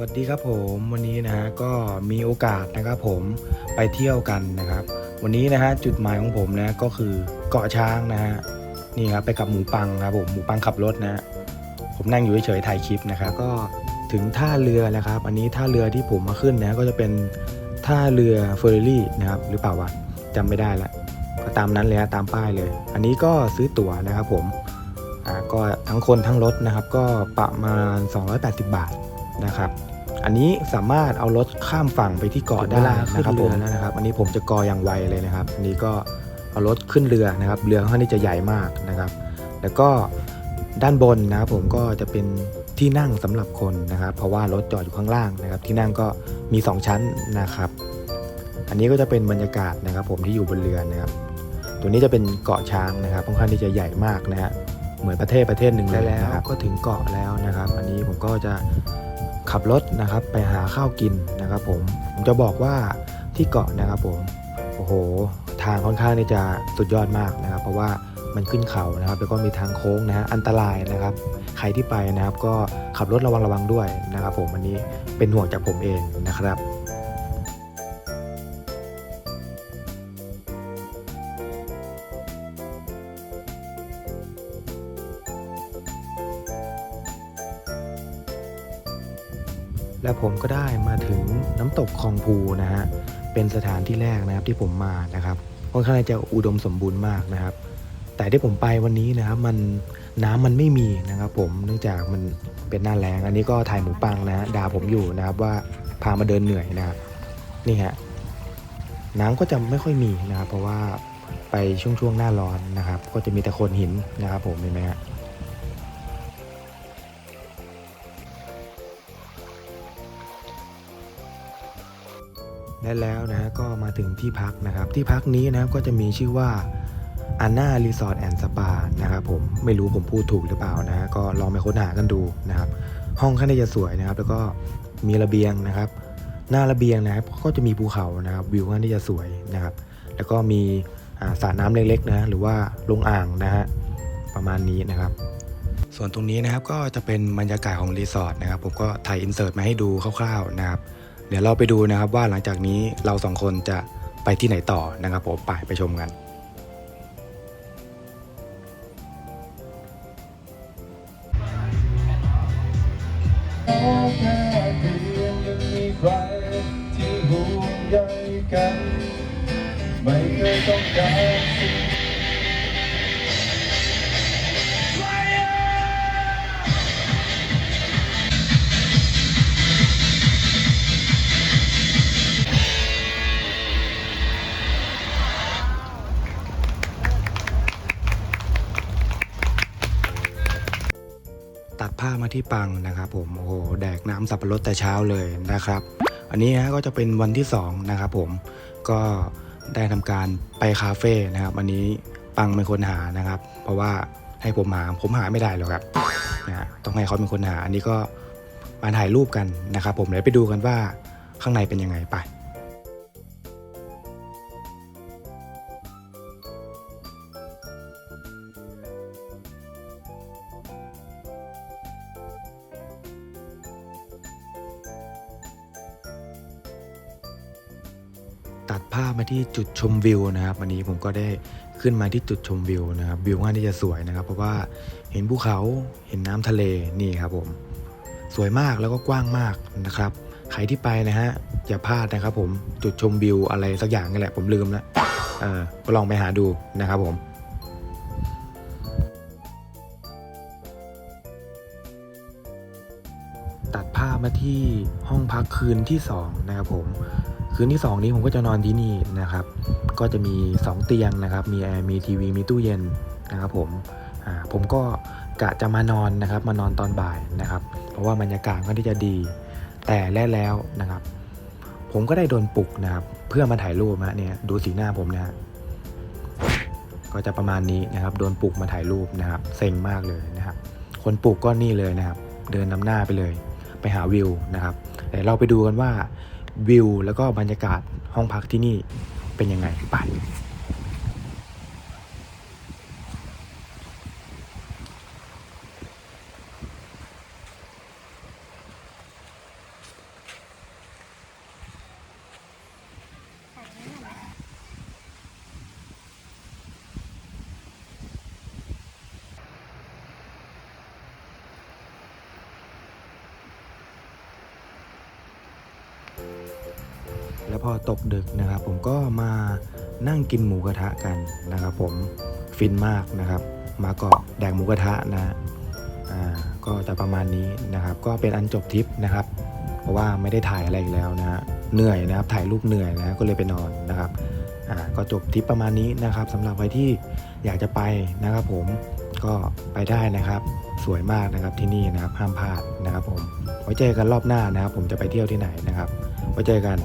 วัสดีครับผมวันนี้นะฮะก็มีโอกาสนะครับผมไปเที่ยวกันนะครับ วันนี้นะฮะจุดหมายของผมนะก็คือเกาะช้างนะฮะนี่ครับไปกับหมูปังครับผมหมูปังขับรถนะผมนั่งอยู่เฉยๆถ่ายคลิปนะครับก็ถึงท่าเรือนะครับ อันนี้ท่าเรือที่ผมมาขึ้นนะก็จะเป็นท่าเรือเฟอร์รี่นะครับหรือเปล่าวะจำไม่ได้ละก็ตามนั้นเลยฮะตามป้ายเลย อันนี้ก็ซื้อตั๋วนะครับผมอ่าก็ทั้งคนทั้งรถนะครับ ก็ประมาณ 280 บาท นะครับ อันนี้สามารถเอารถข้ามฝั่งไปที่เกาะได้นะครับผมนะครับ อันนี้ผมจะกออย่างไวเลยนะครับอันนี้ก็เอารถขึ้นเรือนะครับ เรือค่อนข้างที่จะใหญ่มากนะครับ แล้วก็ด้านบนนะครับผมก็จะเป็นที่นั่งสำหรับคนนะครับ เพราะว่ารถจอดอยู่ข้างล่างนะครับ ที่นั่งก็มี 2 ชั้นนะครับ อันนี้ก็จะเป็นบรรยากาศนะครับ ผมที่อยู่บนเรือนะครับ ตัวนี้จะเป็นเกาะช้างนะครับค่อนข้างที่จะใหญ่มากนะฮะเหมือนประเทศประเทศหนึ่งเลยนะครับก็ถึงเกาะแล้วนะครับ อันนี้ผมก็จะ ขับรถนะครับไปหาข้าวกินนะครับผมผมจะบอกว่าที่เกาะนะครับผมโอ้โห ทางค่อนข้างที่จะสุดยอดมากนะครับ เพราะว่ามันขึ้นเขานะครับ แล้วก็มีทางโค้งนะฮะอันตรายนะครับ ใครที่ไปนะครับ ก็ขับรถระวังระวังด้วยนะครับ ผมอันนี้เป็นห่วงจากผมเองนะครับ และผมก็ได้มาถึงน้ำตกคลองพูนะฮะเป็นสถานที่แรกนะครับที่ผมมานะครับค่อนข้างจะอุดมสมบูรณ์มากนะครับ แต่ที่ผมไปวันนี้นะครับมันน้ำมันไม่มีนะครับ ผมเนื่องจากมันเป็นหน้าแรงอันนี้ก็ถ่ายหมูปังนะฮะด่าผมอยู่นะครับว่าพามาเดินเหนื่อยนะครับนี่ฮะน้ำก็จะไม่ค่อยมีนะครับ เพราะว่าไปช่วงช่วงๆหน้าร้อนนะครับ ก็จะมีแต่โขดหินนะครับ ผมเห็นไหมฮะ และแล้วนะก็มาถึงที่พักนะครับ ที่พักนี้นะครับก็จะมีชื่อว่าอันนารีสอร์ทแอนด์สปานะครับผมไม่รู้ผมพูดถูกหรือเปล่านะก็ลองไปค้นหากันดูนะครับ ห้องข้างในจะสวยนะครับ แล้วก็มีระเบียงนะครับ หน้าระเบียงนะครับก็จะมีภูเขานะครับวิวข้างในจะสวยนะครับ แล้วก็มีอ่าสระน้ำเล็กๆนะหรือว่าลงอ่างนะฮะประมาณนี้นะครับ ส่วนตรงนี้นะครับก็จะเป็นบรรยากาศของรีสอร์ทนะครับผมก็ถ่ายอินเสิร์ตมาให้ดูคร่าวๆนะครับ เดี๋ยวเราไปดูนะครับว่าหลังจากนี้เราสองคนจะไปที่ไหนต่อนะครับผมไปไปชมกัน ไม่เคยต้องการสิ่ง ตัดผ้ามาที่ปังนะครับ ผมโอ้โหแดกน้ำสับปะรดแต่เช้าเลยนะครับ อันนี้ฮะก็จะเป็นวันที่สองนะครับผมก็ได้ทำการไปคาเฟ่นะครับอันนี้ปังเป็นคนหานะครับ เพราะว่าให้ผมหาผมหาไม่ได้หรอกครับนะฮะต้องให้เขาเป็นคนหา อันนี้ก็มาถ่ายรูปกันนะครับ ผมเดี๋ยวไปดูกันว่าข้างในเป็นยังไงไป ตัดภาพมาที่จุดชมวิวนะครับวันนี้ผมก็ได้ขึ้นมาที่จุดชมวิวนะครับวิวค่อนข้างที่จะสวยนะครับ เพราะว่าเห็นภูเขาเห็นน้ำทะเลนี่ครับผม สวยมากแล้วก็กว้างมากนะครับ ใครที่ไปนะฮะอย่าพลาดนะครับ ผมจุดชมวิวอะไรสักอย่างนี่แหละ ผมลืมแล้วเออก็ลองไปหาดูนะครับผมตัดภาพมาที่ห้องพักคืนที่สองนะครับผม คืนที่ 2 นี้ผมก็จะนอนที่นี่นะครับ ก็จะมี 2 เตียงนะครับ มีแอร์มีทีวีมีตู้เย็นนะครับผมผมก็กะจะมานอนนะครับ มานอนตอนบ่ายนะครับ เพราะว่าบรรยากาศก็ที่จะดี แต่แล้วแล้วนะครับ ผมก็ได้โดนปลุกนะครับ เพื่อมาถ่ายรูปฮะเนี่ยดูสีหน้าผมนะฮะก็จะประมาณนี้นะครับ โดนปลุกมาถ่ายรูปนะครับ เซ็งมากเลยนะครับ คนปลุกก็นี่เลยนะครับ เดินนำหน้าไปเลย ไปหาวิวนะครับแต่เราไปดูกันว่า วิว แล้วก็บรรยากาศห้องพักที่นี่เป็นยังไงไป แล้วพอตกดึกนะครับ ผมก็มานั่งกินหมูกระทะกันนะครับ ผมฟินมากนะครับ มาเกาะแดกหมูกระทะนะอ่าก็จะประมาณนี้นะครับ ก็เป็นอันจบทริปนะครับ เพราะว่าไม่ได้ถ่ายอะไรอีกแล้วนะฮะเหนื่อยนะครับ ถ่ายรูปเหนื่อยนะก็เลยไปนอนนะครับอ่าก็จบทริปประมาณนี้นะครับสำหรับใครที่อยากจะไปนะครับ ผมก็ไปได้นะครับ สวยมากนะครับที่นี่นะครับห้ามพลาดนะครับ ผมไว้เจอกันรอบหน้านะครับ ผมจะไปเที่ยวที่ไหนนะครับไว้เจอกัน